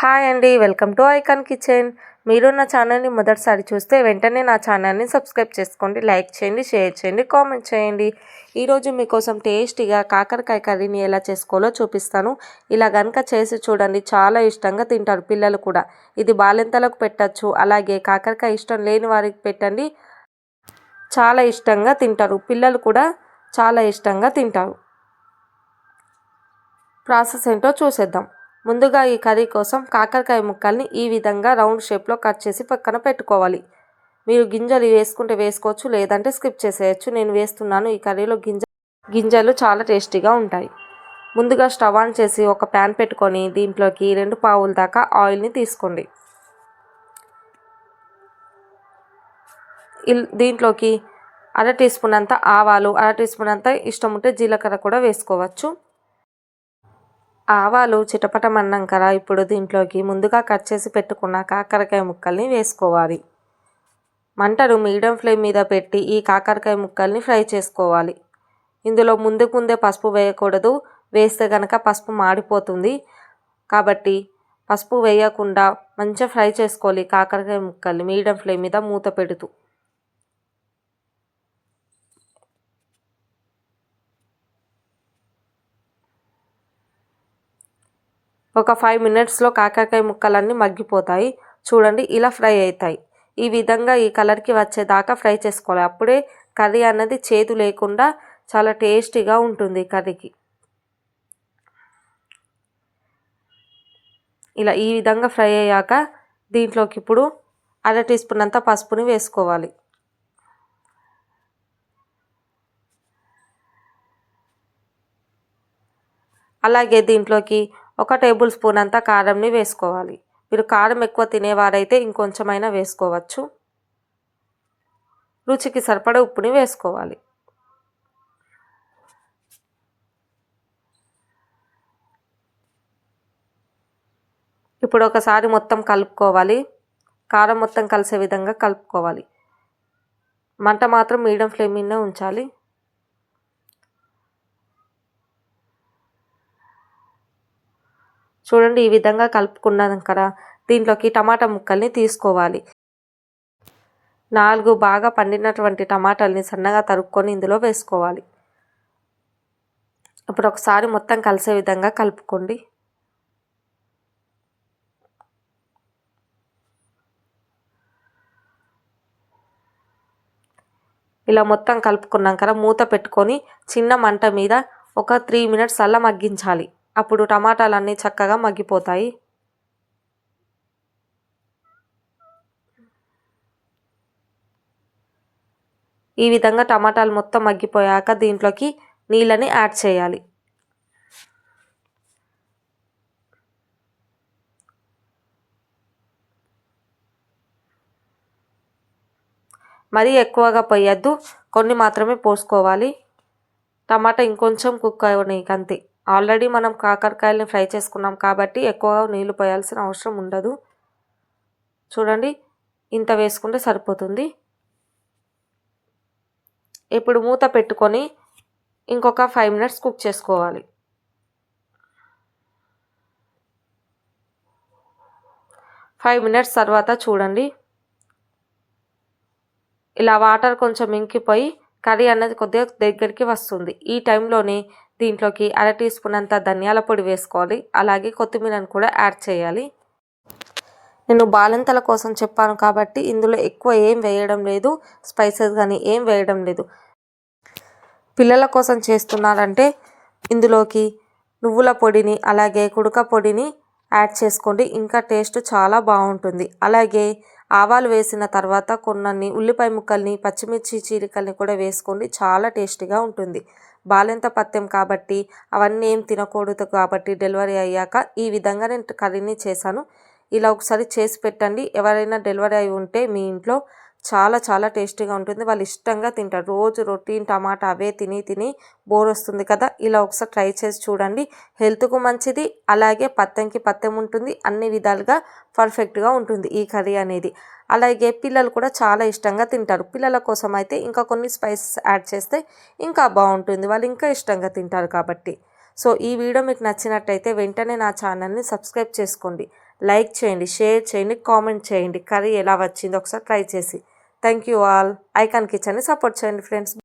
Hi అండి welcome to icon kitchen. మీరు నా ఛానల్ని మొదటిసారి చూస్తే వెంటనే నా ఛానల్ని సబ్స్క్రైబ్ చేసుకోండి లైక్ చేయండి షేర్ చేయండి కామెంట్ చేయండి. ఈరోజు మీకోసం టేస్టీగా కాకరకాయ కర్రీని ఎలా చేసుకోవాలో చూపిస్తాను. ఇలా కనుక చేసి చూడండి చాలా ఇష్టంగా తింటారు పిల్లలు కూడా. ఇది బాలింతలకు పెట్టచ్చు అలాగే కాకరకాయ ఇష్టం లేని వారికి పెట్టండి. చాలా ఇష్టంగా తింటారు పిల్లలు కూడా చాలా ఇష్టంగా తింటారు. ప్రాసెస్ ఏంటో చూసేద్దాం. ముందుగా ఈ కర్రీ కోసం కాకరకాయ ముక్కల్ని ఈ విధంగా రౌండ్ షేప్లో కట్ చేసి పక్కన పెట్టుకోవాలి. మీరు గింజలు వేసుకుంటే వేసుకోవచ్చు లేదంటే స్కిప్ చేసేయచ్చు. నేను వేస్తున్నాను ఈ కర్రీలో గింజ గింజలు చాలా టేస్టీగా ఉంటాయి. ముందుగా స్టవ్ ఆన్ చేసి ఒక ప్యాన్ పెట్టుకొని దీంట్లోకి రెండు పావుల దాకా ఆయిల్ని తీసుకోండి. దీంట్లోకి అర టీ స్పూన్ అంత ఆవాలు అర టీ స్పూన్ అంత ఇష్టం ఉంటే జీలకర్ర కూడా వేసుకోవచ్చు. ఆవాలు చిటపటమన్నాం కదా ఇప్పుడు దీంట్లోకి ముందుగా కట్ చేసి పెట్టుకున్న కాకరకాయ ముక్కల్ని వేసుకోవాలి. మంటను మీడియం ఫ్లేమ్ మీద పెట్టి ఈ కాకరకాయ ముక్కల్ని ఫ్రై చేసుకోవాలి. ఇందులో ముందుకు ముందే పసుపు వేయకూడదు. వేస్తే కనుక పసుపు మాడిపోతుంది. కాబట్టి పసుపు వేయకుండా మంచిగా ఫ్రై చేసుకోవాలి కాకరకాయ ముక్కల్ని మీడియం ఫ్లేమ్ మీద మూత పెడుతూ. ఒక ఫైవ్ మినిట్స్లో కాకరకాయ ముక్కలన్నీ మగ్గిపోతాయి. చూడండి ఇలా ఫ్రై అవుతాయి ఈ విధంగా ఈ కలర్కి వచ్చేదాకా ఫ్రై చేసుకోవాలి. అప్పుడే కర్రీ అన్నది చేదు లేకుండా చాలా టేస్టీగా ఉంటుంది కర్రీకి. ఇలా ఈ విధంగా ఫ్రై అయ్యాక దీంట్లోకి ఇప్పుడు అర టీ స్పూన్ అంతా పసుపుని వేసుకోవాలి. అలాగే దీంట్లోకి ఒక టేబుల్ స్పూన్ అంతా కారంని వేసుకోవాలి. మీరు కారం ఎక్కువ తినేవారైతే ఇంకొంచెమైనా వేసుకోవచ్చు. రుచికి సరిపడ ఉప్పుని వేసుకోవాలి. ఇప్పుడు ఒకసారి మొత్తం కలుపుకోవాలి. కారం మొత్తం కలిసే విధంగా కలుపుకోవాలి. మంట మాత్రం మీడియం ఫ్లేమ్ మీదనే ఉంచాలి. చూడండి ఈ విధంగా కలుపుకున్నాం కదా. దీంట్లోకి టమాటా ముక్కల్ని తీసుకోవాలి. నాలుగు బాగా పండినటువంటి టమాటాలని సన్నగా తరుక్కొని ఇందులో వేసుకోవాలి. ఇప్పుడు ఒకసారి మొత్తం కలిసే విధంగా కలుపుకోండి. ఇలా మొత్తం కలుపుకున్నాం కదా మూత పెట్టుకొని చిన్న మంట మీద ఒక త్రీ మినిట్స్ అలా మగ్గించాలి. అప్పుడు టమాటాలన్నీ చక్కగా మగ్గిపోతాయి. ఈ విధంగా టమాటాలు మొత్తం మగ్గిపోయాక దీంట్లోకి నీళ్ళని యాడ్ చేయాలి. మరీ ఎక్కువగా పోయొద్దు కొన్ని మాత్రమే పోసుకోవాలి. టమాటా ఇంకొంచెం కుక్ అవ్వనీకి అంతే ఆల్రెడీ మనం కాకరకాయలని ఫ్రై చేసుకున్నాం కాబట్టి ఎక్కువగా నీళ్ళు పోయాల్సిన అవసరం ఉండదు. చూడండి ఇంత వేసుకుంటే సరిపోతుంది. ఇప్పుడు మూత పెట్టుకొని ఇంకొక ఫైవ్ మినిట్స్ కుక్ చేసుకోవాలి. ఫైవ్ మినిట్స్ తర్వాత చూడండి. ఇలా వాటర్ కొంచెం ఇంకిపోయి కర్రీ అనేది కొద్దిగా దగ్గరికి వస్తుంది. ఈ టైంలోనే దీంట్లోకి అర టీ స్పూన్ అంత ధనియాల పొడి వేసుకోవాలి. అలాగే కొత్తిమీరను కూడా యాడ్ చేయాలి. నేను బాలింతల కోసం చెప్పాను కాబట్టి ఇందులో ఎక్కువ ఏం వేయడం లేదు స్పైసెస్ కానీ ఏం వేయడం లేదు. పిల్లల కోసం చేస్తున్నారంటే ఇందులోకి నువ్వుల పొడిని అలాగే కుడక పొడిని యాడ్ చేసుకోండి. ఇంకా టేస్ట్ చాలా బాగుంటుంది. అలాగే ఆవాలు వేసిన తర్వాత కొన్నన్ని ఉల్లిపాయ ముక్కల్ని పచ్చిమిర్చి చీలికల్ని కూడా వేసుకోండి. చాలా టేస్టీగా ఉంటుంది. బాలెంత పత్యం కాబట్టి అవన్నీ ఏం తినకూడదు కాబట్టి డెలివరీ అయ్యాక ఈ విధంగా నేను కర్రీని చేశాను. ఇలా ఒకసారి చేసి పెట్టండి. ఎవరైనా డెలివరీ అయి ఉంటే మీ ఇంట్లో చాలా చాలా టేస్టీగా ఉంటుంది. వాళ్ళు ఇష్టంగా తింటారు. రోజు రొటీన్ టమాటా అవే తిని తిని బోర్ వస్తుంది కదా. ఇలా ఒకసారి ట్రై చేసి చూడండి. హెల్త్కు మంచిది. అలాగే పత్తంకి పత్తం ఉంటుంది. అన్ని విధాలుగా పర్ఫెక్ట్గా ఉంటుంది ఈ కర్రీ అనేది. అలాగే పిల్లలు కూడా చాలా ఇష్టంగా తింటారు. పిల్లల కోసం అయితే ఇంకా కొన్ని స్పైసెస్ యాడ్ చేస్తే ఇంకా బాగుంటుంది. వాళ్ళు ఇంకా ఇష్టంగా తింటారు కాబట్టి. సో ఈ వీడియో మీకు నచ్చినట్టయితే వెంటనే నా ఛానల్ని సబ్స్క్రైబ్ చేసుకోండి. లైక్ చేయండి షేర్ చేయండి కామెంట్ చేయండి. కర్రీ ఎలా వచ్చిందో ఒకసారి ట్రై చేసి Thank you all. Icon Kitchen is support channel friends.